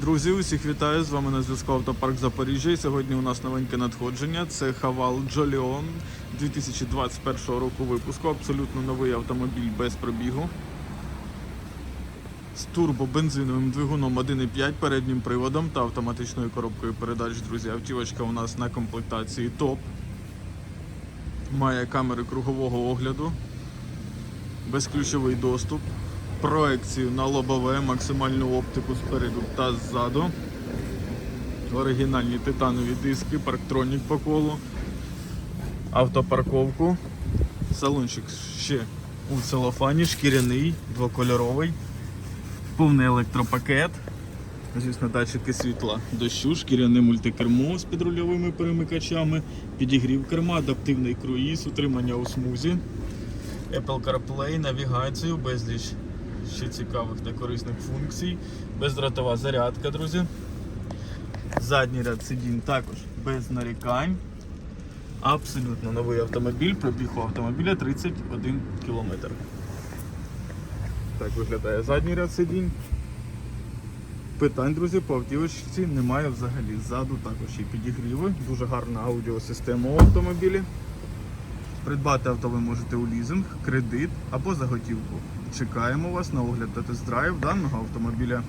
Друзі, усіх вітаю! З вами на зв'язку Автопарк Запоріжжя. І сьогодні у нас новеньке надходження. Це Хавал Джоліон 2021 року випуску. Абсолютно новий автомобіль без пробігу. З турбобензиновим двигуном 1.5, переднім приводом та автоматичною коробкою передач. Друзі, автівочка у нас на комплектації топ. Має камери кругового огляду, безключовий доступ, проекцію на лобове, максимальну оптику спереду та ззаду. Оригінальні титанові диски, парктронік по колу, автопарковку. Салончик ще у целофані, шкіряний, двокольоровий, повний електропакет. Звісно, датчики світла дощу, шкіряне мультикермо з підрульовими перемикачами, підігрів керма, адаптивний круїз, утримання у смузі, Apple CarPlay, навігацію, безліч ще цікавих та корисних функцій, бездротова зарядка, друзі. Задній ряд сидінь також без нарікань. Абсолютно новий автомобіль, пробіг у автомобіля 31 км. Так виглядає задній ряд сидінь. Питань, друзі, по автівочці немає взагалі. Ззаду також і підігріви. Дуже гарна аудіосистема у автомобілі. Придбати авто ви можете у лізинг, кредит або заготівку. Чекаємо вас на огляд та тест-драйв даного автомобіля.